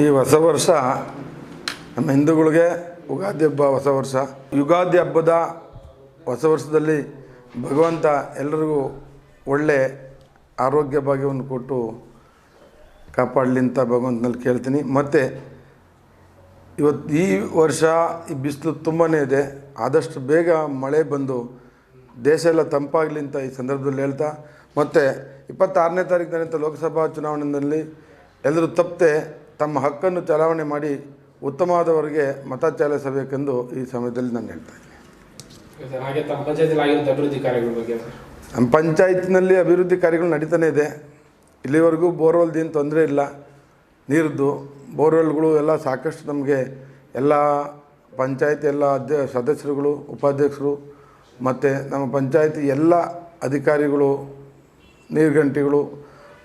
ಈ ಹೊಸ ವರ್ಷ ನಮ್ಮ ಹಿಂದೂಗಳಿಗೆ ಯುಗಾದಿ ಹಬ್ಬ ಹೊಸ ವರ್ಷ. ಯುಗಾದಿ ಹಬ್ಬದ ಹೊಸ ವರ್ಷದಲ್ಲಿ ಭಗವಂತ ಎಲ್ಲರಿಗೂ ಒಳ್ಳೆ ಆರೋಗ್ಯ ಭಾಗ್ಯವನ್ನು ಕೊಟ್ಟು ಕಾಪಾಡಲಿ ಅಂತ ಭಗವಂತನಲ್ಲಿ ಕೇಳ್ತೀನಿ. ಮತ್ತು ಇವತ್ತು ಈ ವರ್ಷ ಈ ಬಿಸಿಲು ತುಂಬಾ ಇದೆ. ಆದಷ್ಟು ಬೇಗ ಮಳೆ ಬಂದು ದೇಶ ಎಲ್ಲ ತಂಪಾಗಲಿ ಅಂತ ಈ ಸಂದರ್ಭದಲ್ಲಿ ಹೇಳ್ತಾ, ಮತ್ತು ಇಪ್ಪತ್ತಾರನೇ ತಾರೀಕು ನಡೆಯುತ್ತ ಲೋಕಸಭಾ ಚುನಾವಣೆಯಲ್ಲಿ ಎಲ್ಲರೂ ತಪ್ಪದೆ ತಮ್ಮ ಹಕ್ಕನ್ನು ಚಲಾವಣೆ ಮಾಡಿ ಉತ್ತಮವಾದವರಿಗೆ ಮತ ಚಲಾಯಿಸಬೇಕೆಂದು ಈ ಸಮಯದಲ್ಲಿ ನಾನು ಹೇಳ್ತಾ ಇದ್ದೀನಿ. ನಮ್ಮ ಪಂಚಾಯತ್ನಲ್ಲಿ ಅಭಿವೃದ್ಧಿ ಕಾರ್ಯಗಳು ನಡೀತಾನೆ ಇದೆ. ಇಲ್ಲಿವರೆಗೂ ಬೋರ್ವೆಲ್ದೇನು ತೊಂದರೆ ಇಲ್ಲ. ನೀರದ್ದು ಬೋರ್ವೆಲ್ಗಳು ಎಲ್ಲ ಸಾಕಷ್ಟು ನಮಗೆ ಎಲ್ಲ ಪಂಚಾಯತ್ ಎಲ್ಲ ಅಧ್ಯ ಸದಸ್ಯರುಗಳು ಉಪಾಧ್ಯಕ್ಷರು ಮತ್ತು ನಮ್ಮ ಪಂಚಾಯತಿ ಎಲ್ಲ ಅಧಿಕಾರಿಗಳು ನೀರುಗಂಟಿಗಳು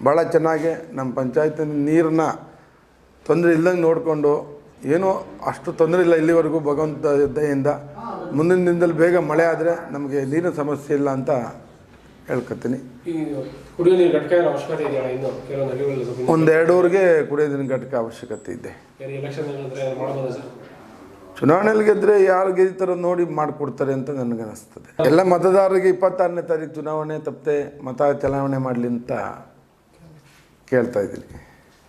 ಭಾಳ ಚೆನ್ನಾಗಿ ನಮ್ಮ ಪಂಚಾಯತಿನ ನೀರನ್ನ ತೊಂದರೆ ಇಲ್ದಂಗೆ ನೋಡಿಕೊಂಡು ಏನೋ ಅಷ್ಟು ತೊಂದರೆ ಇಲ್ಲ ಇಲ್ಲಿವರೆಗೂ ಭಗವಂತ ದಯೆಯಿಂದ. ಮುಂದಿನ ದಿನದಲ್ಲಿ ಬೇಗ ಮಳೆ ಆದರೆ ನಮಗೆ ನೀರಿನ ಸಮಸ್ಯೆ ಇಲ್ಲ ಅಂತ ಹೇಳ್ಕೊತೀನಿ. ಒಂದೆರಡೂರಿಗೆ ಕುಡಿಯೋ ನೀರಿನ ಘಟಕ ಅವಶ್ಯಕತೆ ಇದೆ. ಚುನಾವಣೆಯಲ್ಲಿ ಗೆದ್ದರೆ ಯಾರು ಗೆದ್ದಿತಾರೋ ನೋಡಿ ಮಾಡಿಕೊಡ್ತಾರೆ ಅಂತ ನನಗೆ ಅನಿಸ್ತದೆ. ಎಲ್ಲ ಮತದಾರರಿಗೆ ಇಪ್ಪತ್ತಾರನೇ ತಾರೀಕು ಚುನಾವಣೆ ತಪ್ಪದೆ ಮತ ಚಲಾವಣೆ ಮಾಡಲಿ ಅಂತ ಕೇಳ್ತಾ ಇದ್ದೀನಿ.